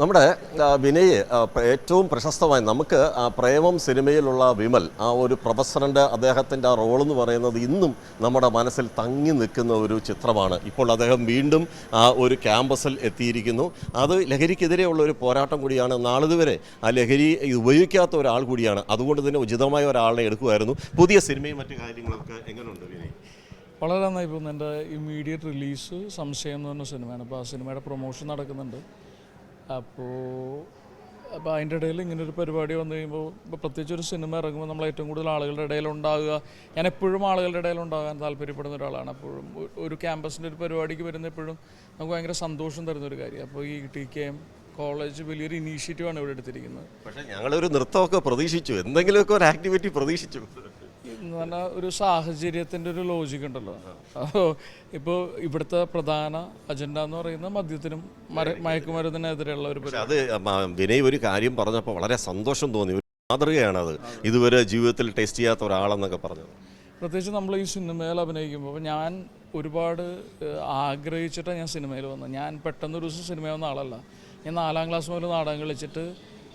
നമ്മുടെ വിനയ് ഏറ്റവും പ്രശസ്തമായി നമുക്ക് പ്രേമം സിനിമയിലുള്ള വിമൽ ആ ഒരു പ്രൊഫസറിന്റെ അദ്ദേഹത്തിന്റെ ആ റോൾ എന്ന് പറയുന്നത് ഇന്നും നമ്മുടെ മനസ്സിൽ തങ്ങി നിൽക്കുന്ന ഒരു ചിത്രമാണ്. ഇപ്പോൾ അദ്ദേഹം വീണ്ടും ആ ഒരു ക്യാമ്പസിൽ എത്തിയിരിക്കുന്നു. അത് ലഹരിക്കെതിരെയുള്ള ഒരു പോരാട്ടം കൂടിയാണ്. നാളിതുവരെ ആ ലഹരി ഉപയോഗിക്കാത്ത ഒരാൾ കൂടിയാണ്. അതുകൊണ്ട് തന്നെ ഉചിതമായ ഒരാളെ എടുക്കുമായിരുന്നു. പുതിയ സിനിമയും മറ്റു കാര്യങ്ങളൊക്കെ എങ്ങനെയുണ്ട് വിനയ്? വളരെ നന്നായി പോകുന്നു എന്റെ ഇമ്മീഡിയറ്റ് റിലീസ് സംശയം എന്ന് പറഞ്ഞ സിനിമയാണ്. അപ്പോൾ ആ സിനിമയുടെ പ്രൊമോഷൻ നടക്കുന്നുണ്ട്. അപ്പോൾ അപ്പോൾ അതിന്റെ ഇടയിൽ ഇങ്ങനെ ഒരു പരിപാടി വന്നു കഴിയുമ്പോൾ ഇപ്പോൾ പ്രത്യേകിച്ച് ഒരു സിനിമ ഇറങ്ങുമ്പോൾ നമ്മൾ ഏറ്റവും കൂടുതൽ ആളുകളുടെ ഇടയിൽ ഉണ്ടാകുക ഞാൻ എപ്പോഴും ആളുകളുടെ ഇടയിൽ ഉണ്ടാകാൻ താല്പര്യപ്പെടുന്ന ഒരാളാണ്. അപ്പോഴും ഒരു ക്യാമ്പസിന്റെ ഒരു പരിപാടിക്ക് വരുന്ന എപ്പോഴും നമുക്ക് ഭയങ്കര സന്തോഷം തരുന്ന ഒരു കാര്യം. അപ്പോൾ ഈ ടി കെ എം കോളേജ് വലിയൊരു ഇനീഷ്യേറ്റീവാണ് ഇവിടെ എടുത്തിരിക്കുന്നത്. പക്ഷേ ഞങ്ങളൊരു നൃത്തമൊക്കെ പ്രതീക്ഷിച്ചു. എന്തെങ്കിലുമൊക്കെ ഒരു ആക്ടിവിറ്റി പ്രതീക്ഷിച്ചു. എന്ന് പറഞ്ഞാൽ ഒരു സാഹചര്യത്തിന്റെ ഒരു ലോജിക് ഉണ്ടല്ലോ. അപ്പോൾ ഇപ്പോൾ ഇവിടുത്തെ പ്രധാന അജണ്ട എന്ന് പറയുന്നത് മദ്യത്തിനും മര മയക്കുമരുന്നിനെതിരെയുള്ള ഒരു അത് വിനയ് ഒരു കാര്യം പറഞ്ഞപ്പോൾ വളരെ സന്തോഷം തോന്നി. ഒരു മാതൃകയാണത് ഇതുവരെ ജീവിതത്തിൽ ടേസ്റ്റ് ചെയ്യാത്ത ഒരാളെന്നൊക്കെ പറഞ്ഞത്. പ്രത്യേകിച്ച് നമ്മൾ ഈ സിനിമയിൽ അഭിനയിക്കുമ്പോൾ ഞാൻ ഒരുപാട് ആഗ്രഹിച്ചിട്ടാണ് ഞാൻ സിനിമയിൽ വന്നത്. ഞാൻ പെട്ടെന്ന് ഒരു ദിവസം സിനിമ വന്ന ആളല്ല. ഞാൻ നാലാം ക്ലാസ് മുതൽ നാടകം കളിച്ചിട്ട്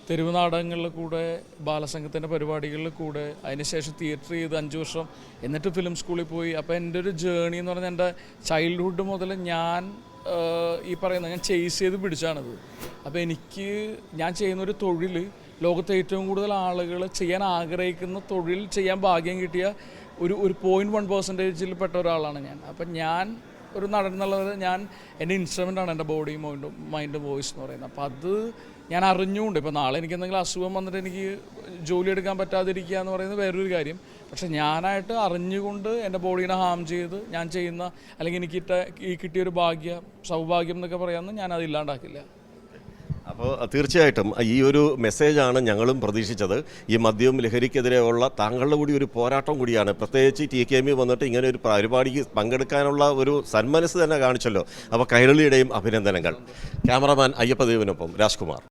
തെരുവ് നാടകങ്ങളിൽ കൂടെ ബാലസംഘത്തിന്റെ പരിപാടികളിൽ കൂടെ അതിനുശേഷം തിയേറ്റർ ചെയ്ത് അഞ്ച് വർഷം. എന്നിട്ട് ഫിലിം സ്കൂളിൽ പോയി. അപ്പോൾ എന്റെ ഒരു ജേണി എന്ന് പറഞ്ഞാൽ എന്റെ ചൈൽഡ്ഹുഡ് മുതൽ ഞാൻ ഈ പറയുന്ന ഞാൻ ചേസ് ചെയ്ത് പിടിച്ചാണത്. അപ്പോൾ എനിക്ക് ഞാൻ ചെയ്യുന്നൊരു തൊഴിൽ ലോകത്തെ ഏറ്റവും കൂടുതൽ ആളുകൾ ചെയ്യാൻ ആഗ്രഹിക്കുന്ന തൊഴിൽ ചെയ്യാൻ ഭാഗ്യം കിട്ടിയ ഒരു ഒരു പോയിന്റ് വൺ പെർസെന്റേജിൽ പെട്ട ഒരാളാണ് ഞാൻ. അപ്പം ഞാൻ ഒരു നടൻ എന്നുള്ളത് ഞാൻ എന്റെ ഇൻസ്ട്രുമെന്റാണ് എന്റെ ബോഡി മൈൻഡും മൈൻഡ് വോയിസ് എന്ന് പറയുന്നത്. അപ്പോൾ അത് ഞാൻ അറിഞ്ഞുകൊണ്ട് ഇപ്പോൾ നാളെ എനിക്ക് എന്തെങ്കിലും അസുഖം വന്നിട്ട് എനിക്ക് ജോലി എടുക്കാൻ പറ്റാതിരിക്കുക എന്ന് പറയുന്നത് വേറൊരു കാര്യം. പക്ഷെ ഞാനായിട്ട് അറിഞ്ഞുകൊണ്ട് എന്റെ ബോഡീനെ ഹാം ചെയ്ത് ഞാൻ ചെയ്യുന്ന അല്ലെങ്കിൽ എനിക്ക് ഈ കിട്ടിയൊരു ഭാഗ്യം സൗഭാഗ്യം എന്നൊക്കെ പറയാമെന്ന് ഞാൻ ഇല്ലാണ്ടാക്കില്ല. അപ്പോൾ തീർച്ചയായിട്ടും ഈ ഒരു മെസ്സേജാണ് ഞങ്ങളും പ്രതീക്ഷിച്ചത്. ഈ മദ്യവും ലഹരിക്കെതിരെയുള്ള താങ്കളുടെ കൂടി ഒരു പോരാട്ടം കൂടിയാണ്. പ്രത്യേകിച്ച് ടി കെ എം വന്നിട്ട് ഇങ്ങനെ ഒരു പരിപാടിക്ക് പങ്കെടുക്കാനുള്ള ഒരു സന്മനസ് തന്നെ കാണിച്ചല്ലോ. അപ്പോൾ കൈരളിയുടെയും അഭിനന്ദനങ്ങൾ. ക്യാമറമാൻ അയ്യപ്പദേവിനൊപ്പം രാജ്കുമാർ.